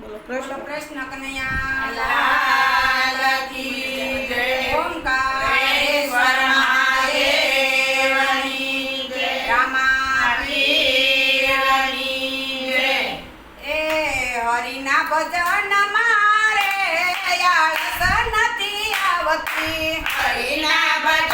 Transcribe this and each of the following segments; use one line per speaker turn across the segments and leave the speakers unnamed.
બોલો કૃષ્ણ
કૃષ્ણ કનૈયા.
લાલ કી જય
ઓમકારેશ્વર મહાદેવની જય.
રામાપીરની જય
એ હરિના ભજન મારે આળસ નથી આવતી.
હરિના ભજન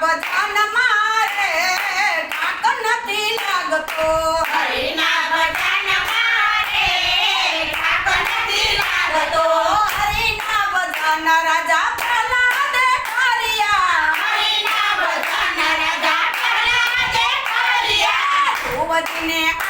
ભજન મારે ટાંક નથી લાગતો હરિના ભજન મારે ટાંક નથી લાગતો
હરિના ભજન
રાજા
ને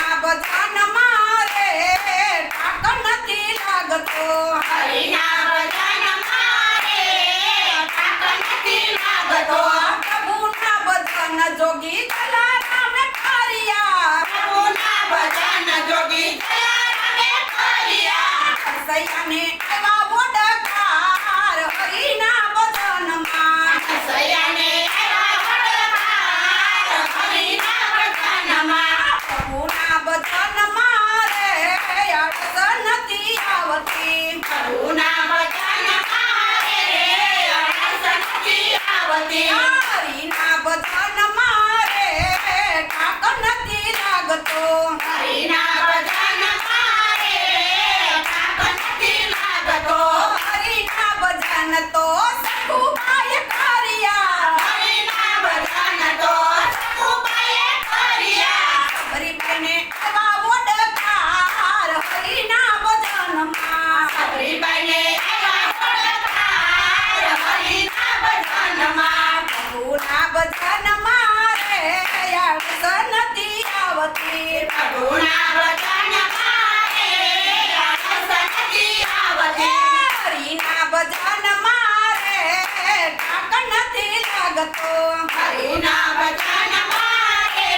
ભજન
મારે ટાક નથી લાગતો
હરિના ભજન મારે ટાક નથી લાગતો
પ્રભુના ભજન જોગી જલારામ કરિયા
પ્રભુના ભજન જોગી જલારામ કરિયા
સૈયાને એવા વચન મારે અડચણ નથી આવતી.
પ્રભુના વચન મારે
અડચણ મારે ટાંક નથી લાગતો.
હરિના વચન લાગતો.
હરિના વચન તો જગતો
હરિના ભજન મારે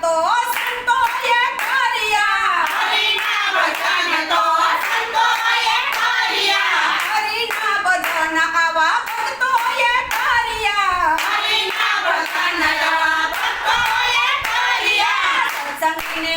તો સંતોએ કર્યા
હરિના
તો સંતોએ કર્યા હરિના
આવા ભક્તોએ કર્યા
હરિના ભજન આવા ભક્તોએ કર્યા
સત્સંગને